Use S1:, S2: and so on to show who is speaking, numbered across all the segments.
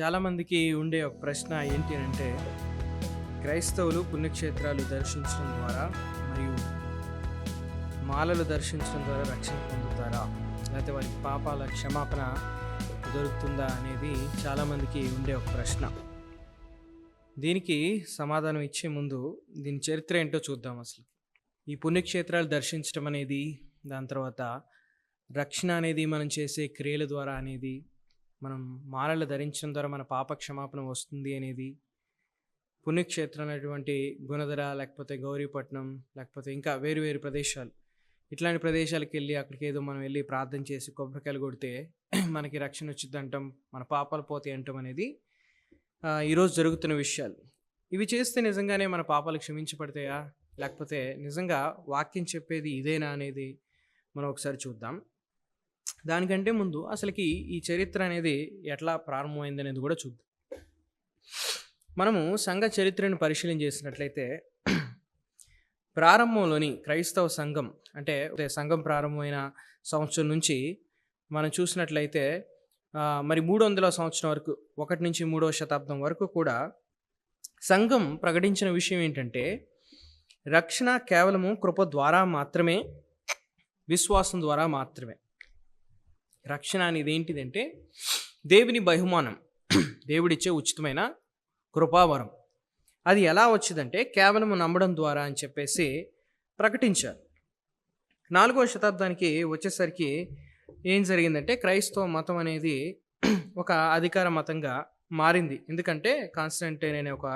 S1: చాలామందికి ఉండే ఒక ప్రశ్న ఏంటి అంటే క్రైస్తవులు పుణ్యక్షేత్రాలు దర్శించడం ద్వారా మరియు మాలలు దర్శించడం ద్వారా రక్షణ పొందుతారా? లేకపోతే వారికి పాపాల క్షమాపణ దొరుకుతుందా అనేది చాలామందికి ఉండే ఒక ప్రశ్న. దీనికి సమాధానం ఇచ్చే ముందు దీని చరిత్ర ఏంటో చూద్దాం అసలు. ఈ పుణ్యక్షేత్రాలు దర్శించడం అనేది దాని తర్వాత రక్షణ అనేది మనం చేసే క్రియల ద్వారా అనేది మనం మాలలు ధరించడం ద్వారా మన పాప క్షమాపణ వస్తుంది అనేది పుణ్యక్షేత్రం అనేటువంటి గుణదర లేకపోతే గౌరీపట్నం లేకపోతే ఇంకా వేరు వేరు ప్రదేశాలు. ఇట్లాంటి ప్రదేశాలకు వెళ్ళి అక్కడికి ఏదో మనం వెళ్ళి ప్రార్థన చేసి కొబ్బరికాయలు కొడితే మనకి రక్షణ వచ్చింది అంటాం మన పాపాలు పోతాయి అంటాం అనేది ఈరోజు జరుగుతున్న విషయాలు. ఇవి చేస్తే నిజంగానే మన పాపాలు క్షమించబడతాయా? లేకపోతే నిజంగా వాక్యం చెప్పేది ఇదేనా అనేది మనం ఒకసారి చూద్దాం. దానికంటే ముందు అసలుకి ఈ చరిత్ర అనేది ఎట్లా ప్రారంభమైంది అనేది కూడా చూద్దాం. మనము సంఘ చరిత్రను పరిశీలన చేసినట్లయితే ప్రారంభంలోని క్రైస్తవ సంఘం అంటే సంఘం ప్రారంభమైన సంవత్సరం నుంచి మనం చూసినట్లయితే మరి మూడు వందల సంవత్సరం వరకు ఒకటి నుంచి మూడవ శతాబ్దం వరకు కూడా సంఘం ప్రకటించిన విషయం ఏంటంటే రక్షణ కేవలము కృప ద్వారా మాత్రమే విశ్వాసం ద్వారా మాత్రమే. రక్షణ అనేది ఏంటిదంటే దేవుని బహుమానం. దేవుడిచ్చే ఉచితమైన కృపావరం. అది ఎలా వచ్చిందంటే కేవలం నమ్మడం ద్వారా అని చెప్పేసి ప్రకటించారు. నాలుగవ శతాబ్దానికి వచ్చేసరికి ఏం జరిగిందంటే క్రైస్తవ మతం అనేది ఒక అధికార మతంగా మారింది. ఎందుకంటే కాన్స్టంటైన్ అనే ఒక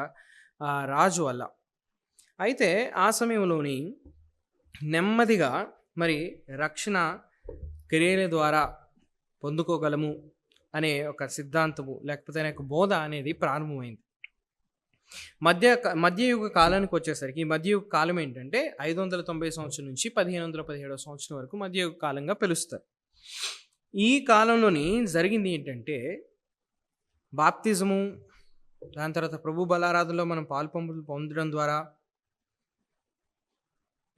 S1: రాజు వల్ల. అయితే ఆ సమయంలోని నెమ్మదిగా మరి రక్షణ క్రియల ద్వారా పొందుకోగలము అనే ఒక సిద్ధాంతము లేకపోతే అనే ఒక బోధ అనేది ప్రారంభమైంది. మధ్య మధ్యయుగ కాలానికి వచ్చేసరికి ఈ మధ్యయుగ కాలం ఏంటంటే ఐదు వందల తొంభై సంవత్సరం నుంచి పదిహేను వందల పదిహేడవ సంవత్సరం వరకు మధ్యయుగ కాలంగా పిలుస్తారు. ఈ కాలంలోని జరిగింది ఏంటంటే బాప్తిజము దాని తర్వాత ప్రభు బలారాధనలో మనం పాల్పొంపులు పొందడం ద్వారా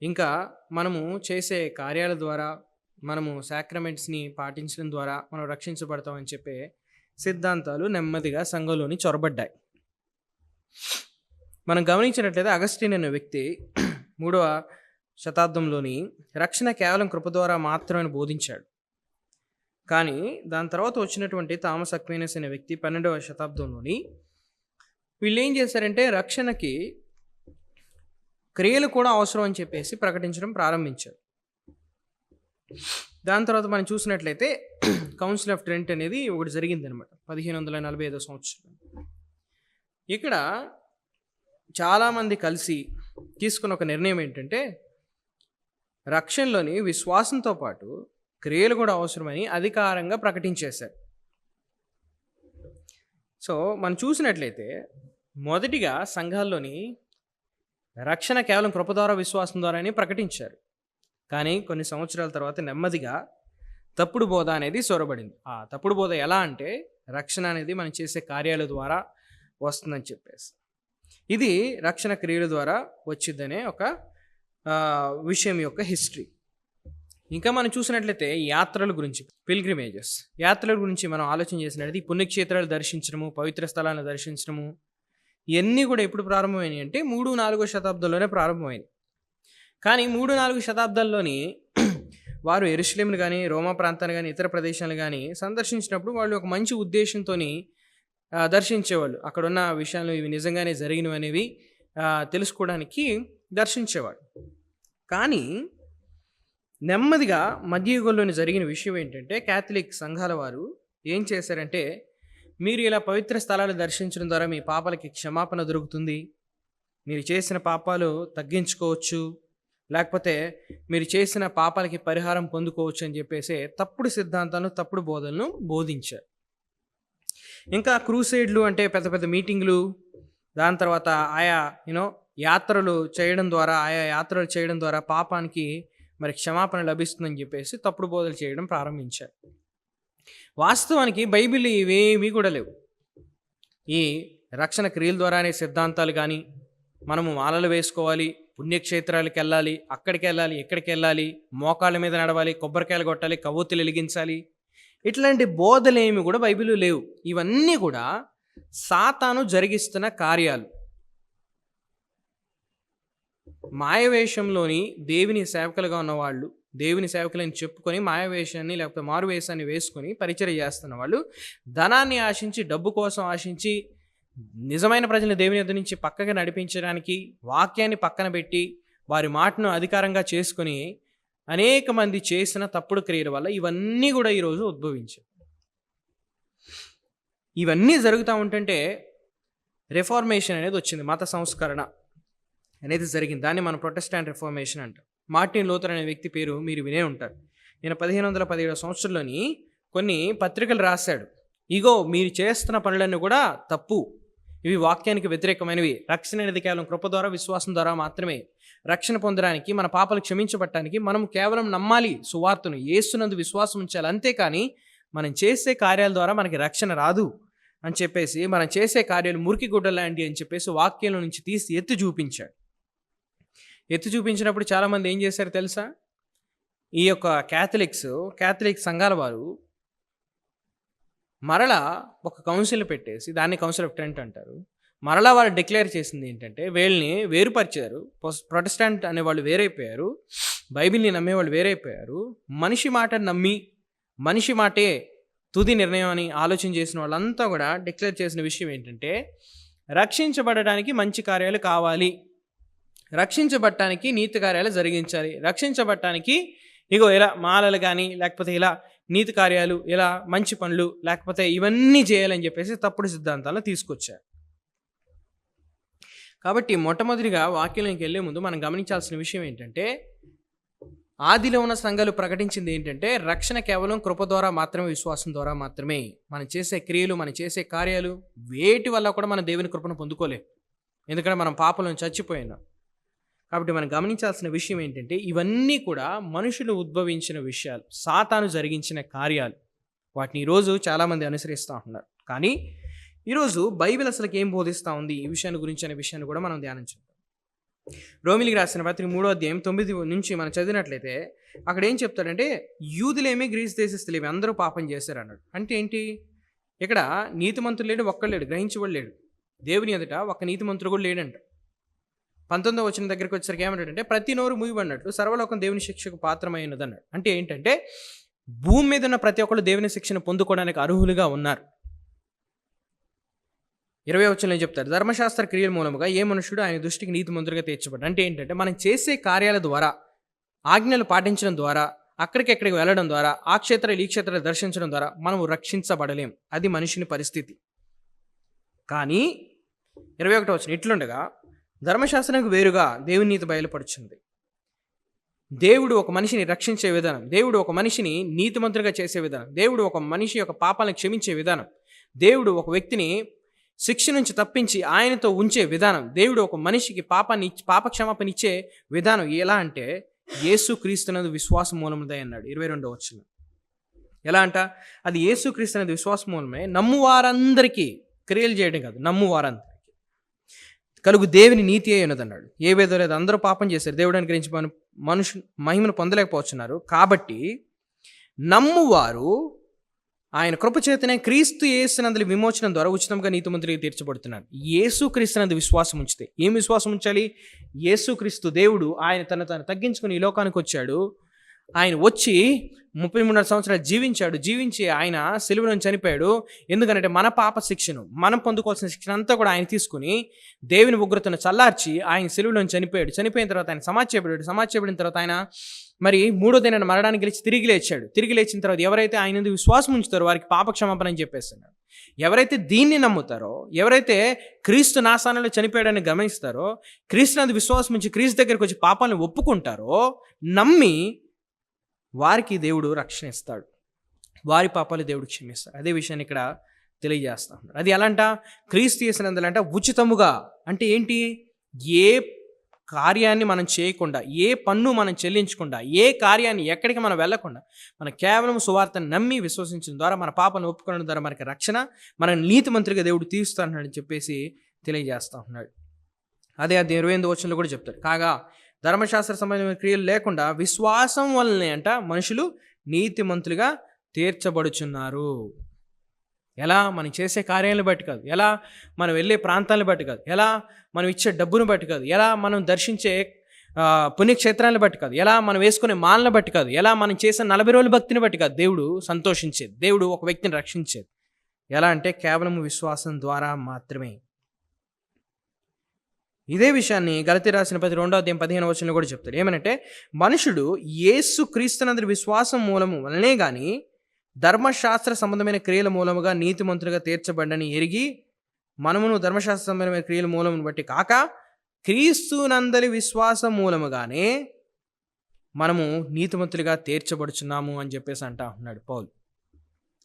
S1: ఇంకా మనము చేసే కార్యాల ద్వారా మనము సాక్రమెంట్స్ని పాటించడం ద్వారా మనం రక్షించబడతామని చెప్పే సిద్ధాంతాలు నెమ్మదిగా సంఘంలోని చొరబడ్డాయి. మనం గమనించినట్లయితే అగస్టిన్ అనే వ్యక్తి మూడవ శతాబ్దంలోని రక్షణ కేవలం కృప ద్వారా మాత్రమే బోధించాడు. కానీ దాని తర్వాత వచ్చినటువంటి థామస్ అక్వీనస్ అనే వ్యక్తి పన్నెండవ శతాబ్దంలోని వీళ్ళు ఏం చేశారంటే రక్షణకి క్రియలు కూడా అవసరం అని చెప్పేసి ప్రకటించడం ప్రారంభించారు. దాని తర్వాత మనం చూసినట్లయితే కౌన్సిల్ ఆఫ్ ట్రెంట్ అనేది ఒకటి జరిగింది అనమాట పదిహేను వందల నలభై ఐదో సంవత్సరం. ఇక్కడ చాలామంది కలిసి తీసుకున్న ఒక నిర్ణయం ఏంటంటే రక్షణలోని విశ్వాసంతో పాటు క్రియలు కూడా అవసరమని అధికారంగా ప్రకటించేశారు. సో మనం చూసినట్లయితే మొదటిగా సంఘాల్లోని రక్షణ కేవలం కృప ద్వారా విశ్వాసం ద్వారానే ప్రకటించారు. కానీ కొన్ని సంవత్సరాల తర్వాత నెమ్మదిగా తప్పుడు బోధ అనేది సొరబడింది. ఆ తప్పుడు బోధ ఎలా అంటే రక్షణ అనేది మనం చేసే కార్యాల ద్వారా వస్తుందని చెప్పేసి. ఇది రక్షణ క్రియల ద్వారా వచ్చిందనే ఒక విషయం యొక్క హిస్టరీ. ఇంకా మనం చూసినట్లయితే యాత్రల గురించి పిల్గ్రిమేజెస్. యాత్రల గురించి మనం ఆలోచన చేసినట్లయితే ఈ పుణ్యక్షేత్రాలు దర్శించడము పవిత్ర స్థలాలను దర్శించడము ఇవన్నీ కూడా ఎప్పుడు ప్రారంభమైనాయి అంటే మూడు నాలుగో శతాబ్దంలోనే ప్రారంభమైంది కానీ మూడు నాలుగు శతాబ్దాల్లోని వారు ఎరుశ్లేములు కానీ రోమా ప్రాంతాన్ని కానీ ఇతర ప్రదేశాలు కానీ సందర్శించినప్పుడు వాళ్ళు ఒక మంచి ఉద్దేశంతో దర్శించేవాళ్ళు. అక్కడున్న విషయాలు ఇవి నిజంగానే జరిగినవి అనేవి తెలుసుకోవడానికి దర్శించేవాడు కానీ నెమ్మదిగా మధ్యయుగంలోని జరిగిన విషయం ఏంటంటే క్యాథలిక్ సంఘాల వారు ఏం చేశారంటే మీరు ఇలా పవిత్ర స్థలాలు దర్శించడం ద్వారా మీ పాపాలకి క్షమాపణ దొరుకుతుంది. మీరు చేసిన పాపాలు తగ్గించుకోవచ్చు. లేకపోతే మీరు చేసిన పాపాలకి పరిహారం పొందుకోవచ్చు అని చెప్పేసి తప్పుడు సిద్ధాంతాలను తప్పుడు బోధనను బోధించారు. ఇంకా క్రూసైడ్లు అంటే పెద్ద పెద్ద మీటింగ్లు దాని తర్వాత ఆయా యూనో యాత్రలు చేయడం ద్వారా ఆయా యాత్రలు చేయడం ద్వారా పాపానికి మరి క్షమాపణ లభిస్తుందని చెప్పేసి తప్పుడు బోధలు చేయడం ప్రారంభించారు. వాస్తవానికి బైబిల్ ఇవేమీ కూడా లేవు. ఈ రక్షణ క్రియల ద్వారానే సిద్ధాంతాలు కానీ మనము మాలలు వేసుకోవాలి పుణ్యక్షేత్రాలకు వెళ్ళాలి అక్కడికి వెళ్ళాలి ఎక్కడికి వెళ్ళాలి మోకాళ్ళ మీద నడవాలి కొబ్బరికాయలు కొట్టాలి కవ్వొత్తులు వెలిగించాలి. ఇట్లాంటి బోధలేమి కూడా బైబిల్లో లేవు. ఇవన్నీ కూడా సాతాను జరిగిస్తున్న కార్యాలు. మాయవేషంలోని దేవుని సేవకులుగా ఉన్నవాళ్ళు దేవుని సేవకులని చెప్పుకొని మాయవేషాన్ని లేకపోతే మారువేషాన్ని వేసుకొని పరిచయం చేస్తున్న వాళ్ళు ధనాన్ని ఆశించి డబ్బు కోసం ఆశించి నిజమైన ప్రజలను దేవుని యొద్ నుంచి పక్కగా నడిపించడానికి వాక్యాన్ని పక్కన పెట్టి వారి మాటను అధికారంగా చేసుకొని అనేక మంది చేసిన తప్పుడు క్రియల వల్ల ఇవన్నీ కూడా ఈరోజు ఉద్భవించాయి. ఇవన్నీ జరుగుతూ ఉంటుంటే రిఫార్మేషన్ అనేది వచ్చింది మత సంస్కరణ అనేది జరిగింది. దాన్ని మనం ప్రొటెస్టాంట్ రిఫార్మేషన్ అంటాం. మార్టిన్ లోతర్ అనే వ్యక్తి పేరు మీరు వినే ఉంటారు. నేను పదిహేను వందల పదిహేడు సంవత్సరంలోని కొన్ని పత్రికలు రాశాడు. ఇగో మీరు చేస్తున్న పనులన్నీ కూడా తప్పు. ఇవి వాక్యానికి వ్యతిరేకమైనవి. రక్షణ అనేది కేవలం కృప ద్వారా విశ్వాసం ద్వారా మాత్రమే. రక్షణ పొందడానికి మన పాపలు క్షమించబట్టడానికి మనం కేవలం నమ్మాలి సువార్తను. ఏసునందు విశ్వాసం ఉంచాలి. అంతేకాని మనం చేసే కార్యాల ద్వారా మనకి రక్షణ రాదు అని చెప్పేసి మనం చేసే కార్యాలు మురికి గుడ్డ లాంటి అని చెప్పేసి వాక్యంలో నుంచి తీసి ఎత్తి చూపించాడు. ఎత్తి చూపించినప్పుడు చాలామంది ఏం చేశారు తెలుసా? ఈ యొక్క క్యాథలిక్స్ క్యాథలిక్ సంఘాల వారు మరలా ఒక కౌన్సిల్ పెట్టేసి దాన్ని కౌన్సిల్ ఆఫ్ టెంట్ అంటారు. మరలా వాళ్ళు డిక్లేర్ చేసింది ఏంటంటే వీళ్ళని వేరుపరిచారు. ప్రొటెస్టాంట్ అనేవాళ్ళు వేరైపోయారు. బైబిల్ని నమ్మేవాళ్ళు వేరైపోయారు. మనిషి మాట నమ్మి మనిషి మాటే తుది నిర్ణయం అని ఆలోచన చేసిన వాళ్ళంతా కూడా డిక్లేర్ చేసిన విషయం ఏంటంటే రక్షించబడడానికి మంచి కార్యాలు కావాలి. రక్షించబడటానికి నీతి కార్యాలు జరిగించాలి. రక్షించబడటానికి ఇగో ఇలా మాలలు కానీ లేకపోతే ఇలా నీతి కార్యాలు ఇలా మంచి పనులు లేకపోతే ఇవన్నీ చేయాలని చెప్పేసి తప్పుడు సిద్ధాంతాలను తీసుకొచ్చారు. కాబట్టి మొట్టమొదటిగా వాక్యంలోకి వెళ్ళే ముందు మనం గమనించాల్సిన విషయం ఏంటంటే ఆదిలో ఉన్న సంఘాలు ప్రకటించింది ఏంటంటే రక్షణ కేవలం కృప ద్వారా మాత్రమే విశ్వాసం ద్వారా మాత్రమే. మనం చేసే క్రియలు మనం చేసే కార్యాలు వేటి వల్ల కూడా మనం దేవుని కృపను పొందుకోలేం. ఎందుకంటే మనం పాపలను చచ్చిపోయినాం. కాబట్టి మనం గమనించాల్సిన విషయం ఏంటంటే ఇవన్నీ కూడా మనుషులు ఉద్భవించిన విషయాలు సాతాను జరిగించిన కార్యాలు. వాటిని ఈరోజు చాలామంది అనుసరిస్తూ ఉన్నారు. కానీ ఈరోజు బైబిల్ అసలుకి ఏం బోధిస్తూ ఉంది? ఈ విషయాన్ని గురించి అనే విషయాన్ని కూడా మనం ధ్యానం రోమిలికి రాసిన పత్రిక మూడో అధ్యాయం తొమ్మిది నుంచి మనం చదివినట్లయితే అక్కడ ఏం చెప్తాడంటే యూదులేమి గ్రీస్ దేశస్తులేమి అందరూ పాపం చేశారు అన్నాడు. అంటే ఏంటి? ఇక్కడ నీతిమంతుడు లేడు ఒక్కడు లేడు గ్రహించబడి లేడు. దేవుని ఎదుట ఒక్క నీతిమంతుడు కూడా లేడంట. పంతొమ్మిదో వచ్చిన దగ్గరికి వచ్చేసరికి ఏమంటాడంటే ప్రతి నోరు మూయబడినట్లు సర్వలోకం దేవుని శిక్షకు పాత్రమైనది అన్నాడు. అంటే ఏంటంటే భూమి మీద ఉన్న ప్రతి ఒక్కరు దేవుని శిక్షను పొందుకోవడానికి అర్హులుగా ఉన్నారు. ఇరవై వచ్చిన చెప్తారు? ధర్మశాస్త్ర క్రియల మూలముగా ఏ మనుషుడు ఆయన దృష్టికి నీతి మంత్రులుగా తీర్చబడ్డాడు అంటే ఏంటంటే మనం చేసే కార్యాల ద్వారా ఆజ్ఞలు పాటించడం ద్వారా అక్కడికెక్కడికి వెళ్ళడం ద్వారా ఆ క్షేత్రాలు ఈ క్షేత్రాలు దర్శించడం ద్వారా మనం రక్షించబడలేం. అది మనిషిని పరిస్థితి. కానీ ఇరవై ఒకటో వచ్చిన ఇట్లుండగా ధర్మశాస్త్రానికి వేరుగా దేవుని నీతి బయలుపడుచుంది దేవుడు ఒక మనిషిని రక్షించే విధానం దేవుడు ఒక మనిషిని నీతిమంతుడిగా చేసే విధానం దేవుడు ఒక మనిషి యొక్క పాపాలను క్షమించే విధానం దేవుడు ఒక వ్యక్తిని శిక్ష నుంచి తప్పించి ఆయనతో ఉంచే విధానం దేవుడు ఒక మనిషికి పాపాన్ని పాప క్షమాపణ ఇచ్చే విధానం ఎలా అంటే యేసు క్రీస్తునది విశ్వాస మూలముదే అన్నాడు ఇరవై రెండో వచ్చిన ఎలా అంట? అది యేసు క్రీస్తునది విశ్వాస మూలమే నమ్మువారందరికీ క్రియలు చేయడం కాదు నమ్ము కలుగు దేవుని నీతి అయి ఉన్నదన్నాడు ఏ వేదో లేదు అందరూ పాపం చేశారు. దేవుడు అనుగ్రహించి మన మనుషు మహిమను పొందలేకపోతున్నారు. కాబట్టి నమ్మువారు ఆయన కృపచేతనే క్రీస్తు యేసునందుల విమోచనం ద్వారా ఉచితంగా నీతిమంతుడికి తీర్చబడుతున్నారు. యేసు క్రీస్తునందు విశ్వాసం ఉంచితే. ఏం విశ్వాసం ఉంచాలి? యేసు క్రీస్తు దేవుడు ఆయన తన తను తగ్గించుకుని ఈ లోకానికి వచ్చాడు. ఆయన వచ్చి ముప్పై మూడున్నర సంవత్సరాలు జీవించాడు. జీవించి ఆయన సెలువులను చనిపోయాడు. ఎందుకంటే మన పాప శిక్షను మనం పొందుకోవాల్సిన శిక్షణ అంతా కూడా ఆయన తీసుకుని దేవుని ఉగ్రతను చల్లార్చి ఆయన సెలువులను చనిపోయాడు. చనిపోయిన తర్వాత ఆయన సమాజ్ చేయబడాడు సమాజ్ తర్వాత ఆయన మరి మూడో దిన మరణానికి గెలిచి తిరిగి లేచాడు. తిరిగి లేచిన తర్వాత ఎవరైతే ఆయన విశ్వాసం ఉంచుతారో వారికి పాప క్షమాపణ అని చెప్పేస్తున్నాడు ఎవరైతే దీన్ని నమ్ముతారో ఎవరైతే క్రీస్తు నాశానంలో చనిపోయాడని గమనిస్తారో క్రీస్తు నది విశ్వాసం నుంచి క్రీస్తు దగ్గరికి వచ్చి పాపాలను ఒప్పుకుంటారో నమ్మి వారికి దేవుడు రక్షణ ఇస్తాడు. వారి పాపాలు దేవుడు క్షమిస్తాడు అదే విషయాన్ని ఇక్కడ తెలియజేస్తా ఉన్నాడు అది ఎలాంట? క్రీస్తు చేసినందులంట ఉచితముగా. అంటే ఏంటి? ఏ కార్యాన్ని మనం చేయకుండా ఏ పన్ను మనం చెల్లించకుండా ఏ కార్యాన్ని ఎక్కడికి మనం వెళ్ళకుండా మనం కేవలం సువార్తను నమ్మి విశ్వసించడం ద్వారా మన పాపను ఒప్పుకోవడం ద్వారా మనకి రక్షణ మన నీతిమంత్రిగా దేవుడు తీరుస్తాడని చెప్పేసి తెలియజేస్తా ఉన్నాడు. అదే అది ఇరవై ఎనిమిది వచనంలో కూడా చెప్తాడు. కాగా ధర్మశాస్త్ర సంబంధమైన క్రియలు లేకుండా విశ్వాసం వల్లనే అంట మనుషులు నీతిమంతులుగా తీర్చబడుచున్నారు. ఎలా? మనం చేసే కార్యాలను బట్టి కాదు. ఎలా? మనం వెళ్ళే ప్రాంతాలను బట్టి కాదు. ఎలా? మనం ఇచ్చే డబ్బును బట్టి కాదు. ఎలా? మనం దర్శించే పుణ్యక్షేత్రాలను బట్టి కాదు. ఎలా? మనం వేసుకునే మాలను బట్టి కాదు. ఎలా? మనం చేసే నలభై రోజుల భక్తిని బట్టి కాదు. దేవుడు సంతోషించేది. దేవుడు ఒక వ్యక్తిని రక్షించేది. ఎలా అంటే కేవలం విశ్వాసం ద్వారా మాత్రమే. ఇదే విషయాన్ని గలతి రాసిన ప్రతి రెండో అధ్యాయం పదిహేను వచనంలో కూడా చెప్తాడు. ఏమనంటే మనుషుడు యేసు క్రీస్తునందరి విశ్వాసం మూలము వలనే కానీ ధర్మశాస్త్ర సంబంధమైన క్రియల మూలముగా నీతిమంతులుగా తీర్చబడ్డని ఎరిగి మనమును ధర్మశాస్త్ర సంబంధమైన క్రియల మూలమును బట్టి కాక క్రీస్తునందరి విశ్వాసం మూలముగానే మనము నీతిమంతులుగా తీర్చబడుచున్నాము అని చెప్పేసి అంటా ఉన్నాడు పౌల్.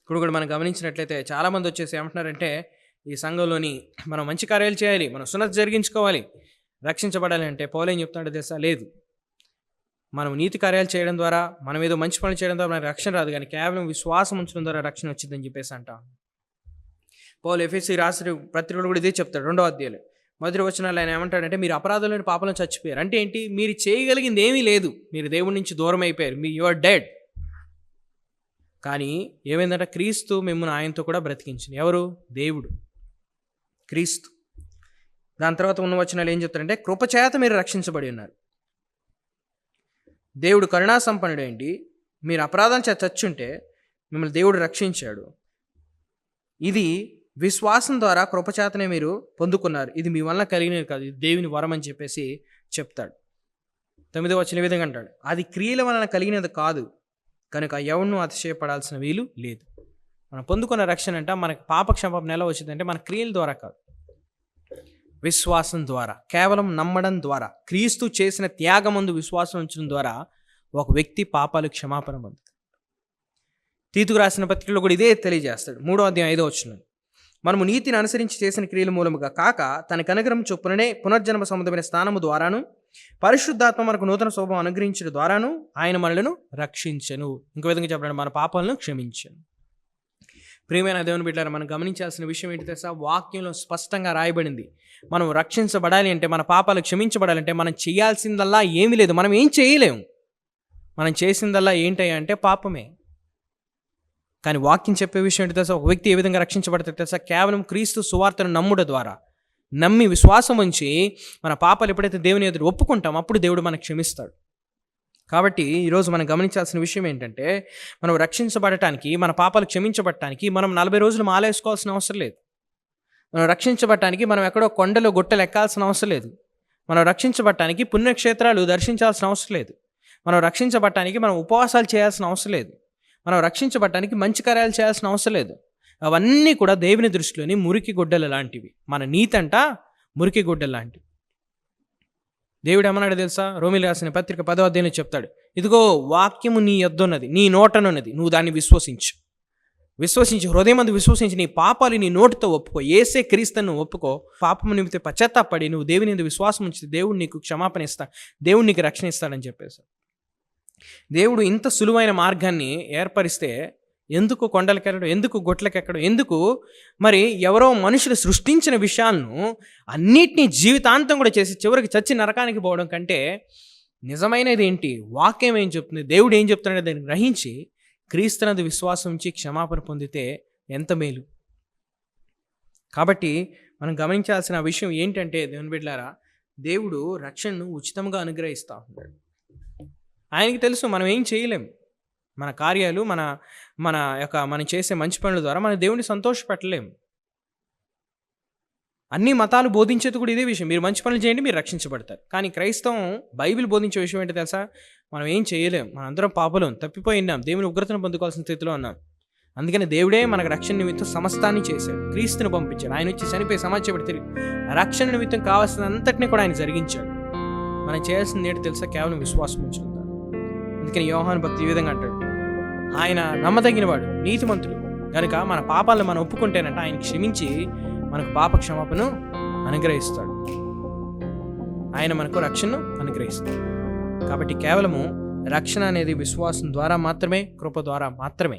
S1: ఇప్పుడు కూడా మనం గమనించినట్లయితే చాలామంది వచ్చేసి ఏమంటున్నారంటే ఈ సంఘంలోని మనం మంచి కార్యాలు చేయాలి మనం సున్నత జరిగించుకోవాలి రక్షించబడాలి అంటే పౌలు చెప్తున్నాడు తెలుసా? లేదు. మనం నీతి కార్యాలు చేయడం ద్వారా మనం ఏదో మంచి పనులు చేయడం ద్వారా మనకి రక్షణ రాదు కానీ కేవలం విశ్వాసం ఉంచడం ద్వారా రక్షణ వచ్చిందని చెప్పేసి అంట. పౌలు ఎఫ్ఎస్సి రాసిన పత్రికలు కూడా ఇదే చెప్తాడు రెండో అధ్యాయులు. మొదటి వచనాలు ఆయన ఏమంటాడంటే మీరు అపరాధంలోని పాపలను చచ్చిపోయారు. అంటే ఏంటి? మీరు చేయగలిగింది ఏమీ లేదు. మీరు దేవుడి నుంచి దూరం అయిపోయారు. మీ యువర్ డెడ్ కానీ ఏమైందంటే? క్రీస్తు మిమ్మల్ని ఆయనతో కూడా బ్రతికించింది. ఎవరు? దేవుడు. క్రీస్తు. దాని తర్వాత ఉన్న వచనాలు ఏం చెప్తారంటే కృపచేత మీరు రక్షించబడి ఉన్నారు. దేవుడు కరుణాసంపన్నుడేంటి మీరు అపరాధం చేత చచ్చుంటే మిమ్మల్ని దేవుడు రక్షించాడు. ఇది విశ్వాసం ద్వారా కృపచేతనే మీరు పొందుకున్నారు. ఇది మీ వలన కలిగినది కాదు. ఇది దేవుని వరం అని చెప్పేసి చెప్తాడు. తొమ్మిదో వచ్చిన విధంగా అంటాడు? అది క్రియల వలన కలిగినది కాదు. కనుక ఎవరినూ అతిశయపడాల్సిన వీలు లేదు. మనం పొందుకున్న రక్షణ అంటే మనకి పాపక్షమాపణ ఎలా వచ్చిందంటే మన క్రియల ద్వారా కాదు. విశ్వాసం ద్వారా కేవలం నమ్మడం ద్వారా క్రీస్తు చేసిన త్యాగమందు విశ్వాసం ఉంచడం ద్వారా ఒక వ్యక్తి పాపాలు క్షమాపణ పొందుతాడు. తీతుకు రాసిన పత్రికలో కూడా ఇదే తెలియజేస్తాడు మూడో అధ్యాయం ఐదో వచ్చిన మనము నీతిని అనుసరించి చేసిన క్రియల మూలముగా కాక తన కనగరం చొప్పుననే పునర్జన్మ సంబంధమైన స్థానము ద్వారాను పరిశుద్ధాత్మ మనకు నూతన శోభం అనుగ్రహించడం ద్వారాను ఆయన మనలను రక్షించను. ఇంకో విధంగా చెప్పడం మన పాపాలను క్షమించను. ప్రియమైన దేవుని బిడ్డారు మనం గమనించాల్సిన విషయం ఏంటి తెలుసా? వాక్యంలో స్పష్టంగా రాయబడింది. మనం రక్షించబడాలి అంటే మన పాపాలు క్షమించబడాలంటే మనం చేయాల్సిందల్లా ఏమీ లేదు. మనం ఏం చేయలేము మనం చేసిందల్లా ఏంటయ్యా అంటే పాపమే. కానీ వాక్యం చెప్పే విషయం ఏంటి తెలుసా? ఒక వ్యక్తి ఏ విధంగా రక్షించబడతాడు తెలుసా? కేవలం క్రీస్తు సువార్తను నమ్ముట ద్వారా. నమ్మి విశ్వాసం ఉంచి మన పాపాలు ఎప్పుడైతే దేవుని ఎదురు ఒప్పుకుంటాం అప్పుడు దేవుడు మనకు క్షమిస్తాడు. కాబట్టి ఈరోజు మనం గమనించాల్సిన విషయం ఏంటంటే మనం రక్షించబడటానికి మన పాపాలు క్షమించబడటానికి మనం నలభై రోజులు మాలేసుకోవాల్సిన అవసరం లేదు. మనం రక్షించబడటానికి మనం ఎక్కడో కొండలో గుట్టలు ఎక్కాల్సిన అవసరం లేదు. మనం రక్షించబడటానికి పుణ్యక్షేత్రాలు దర్శించాల్సిన అవసరం లేదు. మనం రక్షించబడటానికి మనం ఉపవాసాలు చేయాల్సిన అవసరం లేదు. మనం రక్షించబడటానికి మంచి కార్యాలు చేయాల్సిన అవసరం లేదు. అవన్నీ కూడా దేవుని దృష్టిలోని మురికి గుడ్డలు లాంటివి. మన నీతంట మురికి గుడ్డలు లాంటివి. దేవుడు ఏమన్నాడు తెలుసా? రోమిలు రాసిన పత్రిక పదో అధ్యాయంలో చెప్తాడు. ఇదిగో వాక్యము నీ యొద్దన్నది నీ నోటనున్నది నువ్వు దాన్ని విశ్వసించు. విశ్వసించి హృదయం అందు విశ్వసించి నీ పాపాలు నీ నోటితో ఒప్పుకో. ఏసే క్రీస్తును ఒప్పుకో. పాపము నిమిత్తం పశ్చాత్తాపడి నువ్వు దేవుని మీద విశ్వాసం ఉంచి దేవుడు నీకు క్షమాపణ ఇస్తా దేవుడు నీకు రక్షణ ఇస్తాడని చెప్పేసి దేవుడు ఇంత సులువైన మార్గాన్ని ఏర్పరిస్తే ఎందుకు కొండలకెక్కడం ఎందుకు గొట్లకెక్కడం ఎందుకు మరి ఎవరో మనుషులు సృష్టించిన విషయాలను అన్నిటినీ జీవితాంతం కూడా చేసి చివరికి చచ్చి నరకానికి పోవడం కంటే నిజమైనది ఏంటి? వాక్యం ఏం చెప్తుంది? దేవుడు ఏం చెప్తున్నాడో దాన్ని గ్రహించి క్రీస్తునది విశ్వాసం ఉంచి క్షమాపణ పొందితే ఎంత మేలు? కాబట్టి మనం గమనించాల్సిన విషయం ఏంటంటే దేవుని బిడ్డారా దేవుడు రక్షణను ఉచితంగా అనుగ్రహిస్తూ ఉన్నాడు. ఆయనకి తెలుసు మనం ఏం చేయలేం. మన కార్యాలు మన మన యొక్క మనం చేసే మంచి పనుల ద్వారా మన దేవుని సంతోషపెట్టలేం అన్ని మతాలు బోధించేది కూడా ఇదే విషయం. మీరు మంచి పనులు చేయండి మీరు రక్షించబడతారు. కానీ క్రైస్తవం బైబిల్ బోధించే విషయం ఏంటో తెలుసా? మనం ఏం చేయలేం. మనందరం పాపలం తప్పిపోయి ఉన్నాం. దేవుని ఉగ్రతను పొందుకోవాల్సిన స్థితిలో ఉన్నాం. అందుకని దేవుడే మనకు రక్షణ నిమిత్తం సమస్తాన్ని చేశాడు. క్రీస్తుని పంపించాడు. ఆయన వచ్చి చనిపోయి సమాచారం తిరిగి రక్షణ నిమిత్తం కావాల్సిన అంతటిని కూడా ఆయన జరిగించాడు. మనం చేయాల్సింది ఏంటి తెలుసా? కేవలం విశ్వాసం ఉంచుకుంటాం అందుకని యోహాను భక్తి ఈ విధంగా అంటాడు. ఆయన నమ్మదగినవాడు నీతిమంతుడు. కనుక మన పాపాలను మనం ఒప్పుకుంటేనంట ఆయన క్షమించి మనకు పాప క్షమాపణను అనుగ్రహిస్తాడు. ఆయన మనకు రక్షణను అనుగ్రహిస్తాడు. కాబట్టి కేవలము రక్షణ అనేది విశ్వాసం ద్వారా మాత్రమే కృప ద్వారా మాత్రమే.